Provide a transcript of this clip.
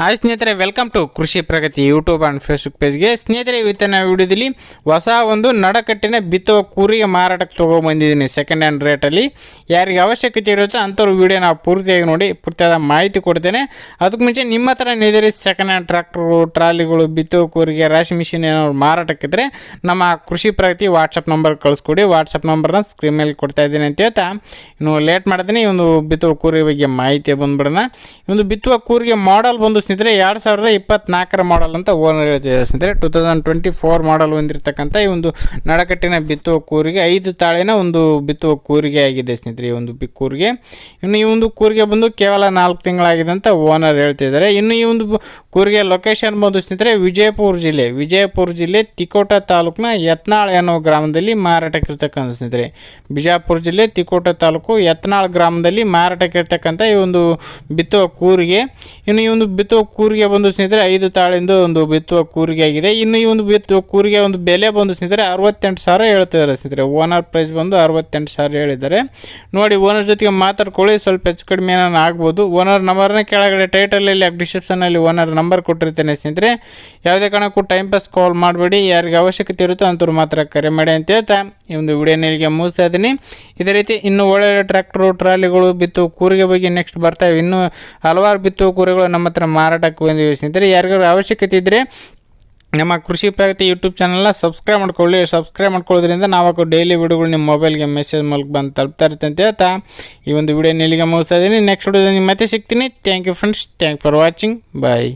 Hi ಸ್ನೇಹಿತರೆ welcome to Krishi Pragati YouTube and Facebook ಪೇಜ್ಗೆ ಸ್ನೇಹಿತರೆ ಇವತ್ತಿನ ವಿಡಿಯೋದಲ್ಲಿ ಹೊಸ ಒಂದು ನಡಕಟ್ಟಿನ ಬಿತ್ತುವ ಕೂರಿಗೆ ಮಾರಾಟಕ್ಕೆ ತೊಗೊಂಬಂದಿದ್ದೀನಿ ಸೆಕೆಂಡ್ ಹ್ಯಾಂಡ್ ರೇಟಲ್ಲಿ ಯಾರಿಗೆ ಅವಶ್ಯಕತೆ ಇರುತ್ತೋ ಅಂಥವ್ರು ವೀಡಿಯೋ ನಾವು ಪೂರ್ತಿಯಾಗಿ ನೋಡಿ, ಪೂರ್ತಿಯಾದ ಮಾಹಿತಿ ಕೊಡ್ತೇನೆ. ಅದಕ್ಕೆ ಮುಂಚೆ ನಿಮ್ಮ ಹತ್ರ ನಿದರಿ ಸೆಕೆಂಡ್ ಹ್ಯಾಂಡ್ ಟ್ರ್ಯಾಕ್ಟ್ರು ಟ್ರಾಲಿಗಳು, ಬಿತ್ತುವ ಕೂರಿಗೆ, ರಾಶಿ ಮಿಷಿನ್ ಏನಾದ್ರು ಮಾರಾಟಕ್ಕಿದ್ರೆ ನಮ್ಮ ಕೃಷಿ ಪ್ರಗತಿ ವಾಟ್ಸಪ್ ನಂಬರ್ ಕಳಿಸ್ಕೊಡಿ. ವಾಟ್ಸಪ್ ನಂಬರ್ನ ಸ್ಕ್ರೀನ್ ಮೇಲೆ ಕೊಡ್ತಾ ಇದ್ದೀನಿ ಅಂತ ಹೇಳ್ತಾ. ಇನ್ನು ಲೇಟ್ ಮಾಡ್ತೀನಿ, ಈ ಒಂದು ಬಿತ್ತುವ ಕೂರಿಗೆ ಬಗ್ಗೆ ಮಾಹಿತಿ ಬಂದ್ಬಿಡೋಣ. ಒಂದು ಬಿತ್ತುವ ಕೂರಿಗೆ ಮಾಡಲ್ ಬಂದು ಸ್ನೇಹಿತರೆ, ಎರಡು ಸಾವಿರದ ಇಪ್ಪತ್ನಾಲ್ಕರ ಮಾಡಲ್ ಅಂತ ಓನರ್ ಹೇಳ್ತಿದ್ದಾರೆ ಸ್ನೇಹಿತರೆ. Two thousand twenty four model ಹೊಂದಿರತಕ್ಕಂಥ ಈ ಒಂದು ನಡಕಟ್ಟಿನ ಬಿತ್ತುವ ಕೂರಿಗೆ, ಐದು ತಾಳಿನ ಒಂದು ಬಿತ್ತುವ ಕೂರಿಗೆ ಆಗಿದೆ ಸ್ನೇಹಿತರೆ ಈ ಒಂದು ಬಿ ಕೂರಿಗೆ. ಇನ್ನು ಈ ಒಂದು ಕೂರಿಗೆ ಬಂದು ಕೇವಲ ನಾಲ್ಕು ತಿಂಗಳಾಗಿದೆ ಅಂತ ಓನರ್ ಹೇಳ್ತಿದ್ದಾರೆ. ಇನ್ನು ಈ ಒಂದು ಕೂರಿಗೆ ಲೊಕೇಶನ್ ಬಂದು ಸ್ನೇಹಿತರೆ, ವಿಜಯಪುರ ಜಿಲ್ಲೆ. ವಿಜಯಪುರ ಜಿಲ್ಲೆ ತಿಕೋಟ ತಾಲೂಕಿನ ಯತ್ನಾಳ್ ಅನ್ನೋ ಗ್ರಾಮದಲ್ಲಿ ಮಾರಾಟಕ್ಕೆ ಇರ್ತಕ್ಕಂಥ ಸ್ನೇಹಿತರೆ. ಬಿಜಾಪುರ ಜಿಲ್ಲೆ ತಿಕೋಟ ತಾಲೂಕು ಯತ್ನಾಳ್ ಗ್ರಾಮದಲ್ಲಿ ಮಾರಾಟಕ್ಕೆ ಇರ್ತಕ್ಕಂಥ ಈ ಒಂದು ಬಿತ್ತುವ ಕೂರಿಗೆ. ಇನ್ನು ಈ ಒಂದು ಬಿತ್ತುವ ಕೂರಿಗೆ ಬಂದು ಸ್ನೇಹಿತರೆ, ಐದು ತಾಳಿಂದು ಒಂದು ಬಿತ್ತುವ ಕೂರಿಗೆ ಆಗಿದೆ ಇನ್ನು ಈ ಒಂದು ಬಿತ್ತುವ ಕೂರಿಗೆ ಒಂದು ಬೆಲೆ ಬಂದು ಸ್ನೇಹಿತರೆ, ಅರವತ್ತೆಂಟು ಸಾವಿರ ಹೇಳ್ತಿದ್ದಾರೆ ಸ್ನೇಹಿತರೆ. ಓನರ್ ಪ್ರೈಸ್ ಬಂದು ಅರವತ್ತೆಂಟು ಸಾವಿರ ಹೇಳಿದ್ದಾರೆ. ನೋಡಿ ಓನರ್ ಜೊತೆಗೆ ಮಾತಾಡ್ಕೊಳ್ಳಿ, ಸ್ವಲ್ಪ ಹೆಚ್ಚು ಕಡಿಮೆ ಏನಾನ ಆಗ್ಬೋದು. ಓನರ್ ನಂಬರ್ನ ಕೆಳಗಡೆ ಟೈಟಲಲ್ಲಿ ಡಿಸ್ಕ್ರಿಪ್ಷನಲ್ಲಿ ಓನರ್ ನಂಬರ್ ಕೊಟ್ಟಿರ್ತೇನೆ ಸ್ನೇಹಿತರೆ. ಯಾವುದೇ ಕಾರಣಕ್ಕೂ ಟೈಮ್ ಪಾಸ್ ಕಾಲ್ ಮಾಡಬೇಡಿ. ಯಾರಿಗೆ ಅವಶ್ಯಕತೆ ಇರುತ್ತೋ ಅಂತವ್ರು ಮಾತ್ರ ಕರೆ ಮಾಡಿ ಅಂತ ಹೇಳ್ತಾ ಈ ಒಂದು ವಿಡಿಯೋನ ಇಲ್ಲಿಗೆ ಮುಗಿಸ್ತಾ ಇದ್ದೀನಿ. ಇದೇ ರೀತಿ ಇನ್ನು ಒಳ್ಳೊಳ್ಳೆ ಟ್ರ್ಯಾಕ್ಟರು ಟ್ರಾಲಿಗಳು ಬಿತ್ತು ಕೂರಿಗೆ ಬಗ್ಗೆ ನೆಕ್ಸ್ಟ್ ಬರ್ತಾವೆ ಇನ್ನೂ ಹಲವಾರು ಬಿತ್ತು ಕೂರೆಗಳು ನಮ್ಮ ಹತ್ರ ಮಾರಾಟಕ್ಕೆ ಬಂದಿವೆ ಸ್ನೇಹಿತರೆ ಯಾರಿಗಾರು ಅವಶ್ಯಕತೆ ಇದ್ದರೆ ನಮ್ಮ ಕೃಷಿ ಪ್ರಗತಿ ಯೂಟ್ಯೂಬ್ ಚಾನಲ್ನ ಸಬ್ಸ್ಕ್ರೈಬ್ ಮಾಡ್ಕೊಳ್ಳಿ. ಸಬ್ಸ್ಕ್ರೈಬ್ ಮಾಡ್ಕೊಳ್ಳೋದ್ರಿಂದ ನಾವು ಡೈಲಿ ವಿಡಿಯೋಗಳು ನಿಮ್ಮ ಮೊಬೈಲ್ಗೆ ಮೆಸೇಜ್ ಮೂಲಕ ಬಂದು ತಲುಪ್ತಾ ಇರುತ್ತೆ ಅಂತ ಹೇಳ್ತಾ ಈ ಒಂದು ವಿಡಿಯೋ ಇಲ್ಲಿಗೆ ಮುಗಿಸ್ತಾ ಇದ್ದೀನಿ. ನೆಕ್ಸ್ಟ್ ವಿಡಿಯೋದಲ್ಲಿ ಮತ್ತೆ ಸಿಗ್ತೀನಿ. Thank you friends thank for watching bye